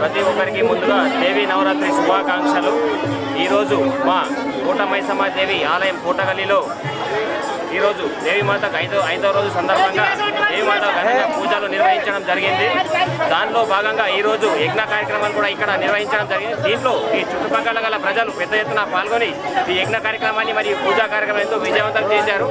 ప్రతి ఒక్కరికి ముందుగా దేవి నవరాత్రి శుభాకాంక్షలు. ఈరోజు మా కూటమైసమ్మ దేవి ఆలయం పూటగల్లిలో ఈరోజు దేవిమాతకు ఐదో ఐదో రోజు సందర్భంగా దేవిమాత ఘనంగా పూజలు నిర్వహించడం జరిగింది. దానిలో భాగంగా ఈరోజు యజ్ఞ కార్యక్రమాలు కూడా ఇక్కడ నిర్వహించడం జరిగింది. దీంట్లో ఈ చుట్టుపక్కల గల ప్రజలు పెద్ద ఎత్తున పాల్గొని ఈ యజ్ఞ కార్యక్రమాన్ని మరియు పూజా కార్యక్రమం ఎంతో విజయవంతం చేశారు.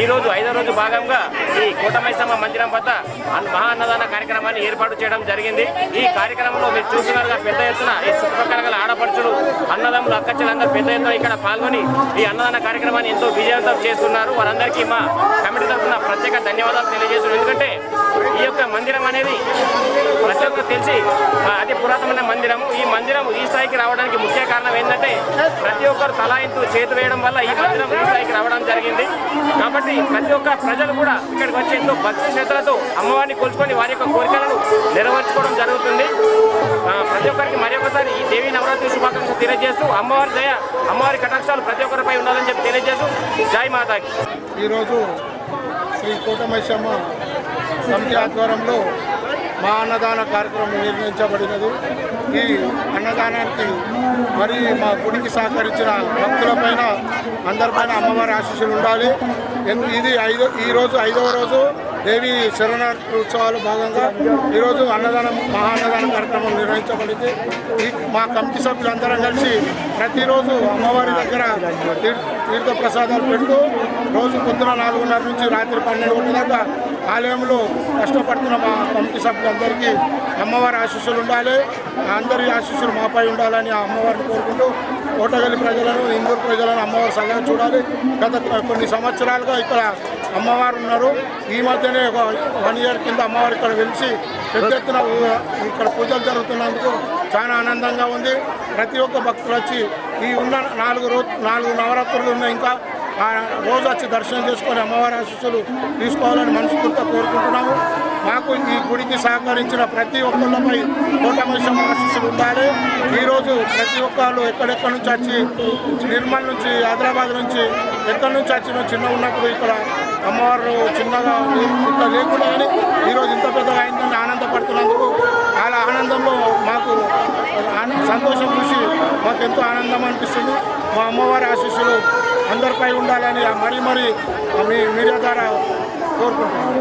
ఈ రోజు ఐదో రోజు భాగంగా ఈ కోటమైసమ్మ మందిరం వద్ద అన్- మహా అన్నదాన కార్యక్రమాన్ని ఏర్పాటు చేయడం జరిగింది. ఈ కార్యక్రమంలో మీరు చూస్తున్నారుగా పెద్ద ఎత్తున ఈ చుట్టుపక్కల గల ఆడపడుచులు అన్నదమ్ములు అక్కచెలందరూ పెద్ద ఎత్తున ఇక్కడ పాల్గొని ఈ అన్నదాన కార్యక్రమాన్ని ఎంతో విజయవంతం చేస్తున్నారు. అందరికీ మా కమిటీ తరఫున ప్రత్యేక ధన్యవాదాలు తెలియజేస్తున్నాం ఎందుకంటే ఈ యొక్క మందిరం అనేది ప్రతి ఒక్కరు తెలిసి అతి పురాతనమైన మందిరం ఈ మందిరం ఈ స్థాయికి రావడానికి ముఖ్య కారణం ఏంటంటే ప్రతి ఒక్కరు తలాయింతు చేతి వేయడం వల్ల ఈ మందిరం ఈ స్థాయికి రావడం జరిగింది. కాబట్టి ప్రతి ఒక్క ప్రజలు కూడా ఇక్కడికి వచ్చి ఎంతో భక్తి శ్రద్ధలతో అమ్మవారిని కొలుచుకొని వారి యొక్క కోరికలను నెరవేర్చుకోవడం జరుగుతుంది. ప్రతి ఒక్కరికి మరి ఒకసారి ఈ దేవి నవరాత్రి శుభాకాంక్షలు తెలియజేస్తూ అమ్మవారి దయ అమ్మవారి కటాక్షాలు ప్రతి ఒక్కరిపై ఉండాలని చెప్పి తెలియజేస్తూ జై మాతాకి. ఈరోజు శ్రీ కోటమైసమ్మ కమిటీ ఆధ్వర్యంలో మా అన్నదాన కార్యక్రమం నిర్వహించబడినది. ఈ అన్నదానానికి మరి మా గుడికి సహకరించిన భక్తులపైన అందరిపైన అమ్మవారి ఆశీస్సులు ఉండాలి. ఇది ఐదో ఈరోజు ఐదవ రోజు దేవి శరణార్థి ఉత్సవాలు భాగంగా ఈరోజు అన్నదానం మహా అన్నదాన కార్యక్రమం నిర్వహించబడింది. ఈ మా కమిటీ సభ్యులందరం కలిసి ప్రతిరోజు అమ్మవారి దగ్గర తీర్థ ప్రసాదాలు పెడుతూ రోజు పొద్దున నాలుగున్నర నుంచి రాత్రి పన్నెండు గంటల దాకా ఆలయంలో కష్టపడుతున్న మా కమిటీ సభ్యులందరికీ అమ్మవారి ఆశీస్సులు ఉండాలి. అందరి ఆశీస్సులు మాపై ఉండాలని ఆ అమ్మవారిని కోరుకుంటూ కోటగల్లి ప్రజలను ఇందూరు ప్రజలను అమ్మవారి సలహా చూడాలి. గత కొన్ని సంవత్సరాలుగా ఇక్కడ అమ్మవారు ఉన్నారు. ఈ మధ్యనే ఒక వన్ ఇయర్ కింద అమ్మవారు ఇక్కడ వెలిసి పెద్ద ఎత్తున ఇక్కడ పూజలు జరుగుతున్నందుకు చాలా ఆనందంగా ఉంది. ప్రతి ఒక్క భక్తులు వచ్చి ఈ ఉన్న నాలుగు రోజు నాలుగు నవరాత్రులు ఉన్నాయి ఇంకా. రోజు వచ్చి దర్శనం చేసుకొని అమ్మవారి ఆశీస్సులు తీసుకోవాలని మనస్ఫూర్తిగా కోరుకుంటున్నాము. మాకు ఈ గుడికి సహకరించిన ప్రతి ఒక్కళ్ళపై కోటమేశం ఆశీస్సులు ఉండాలి. ఈరోజు ప్రతి ఒక్కళ్ళు ఎక్కడెక్కడి నుంచి వచ్చి నిర్మల్ నుంచి హైదరాబాద్ నుంచి ఎక్కడి నుంచి వచ్చిన చిన్న ఉన్నప్పుడు ఇక్కడ అమ్మవారు చిన్నగా ఇంత లేకుండా కానీ ఈరోజు ఇంత పెద్దగా అయిందని ఆనందపడుతున్నందుకు చాలా ఆనందంలో మాకు సంతోషం చూసి మాకు ఎంతో ఆనందం అనిపిస్తుంది. మా అమ్మవారి ఆశీస్సులు అందరిపై ఉండాలని మరీ మరీ మీ మీడియా ద్వారా కోరుకుంటున్నాను.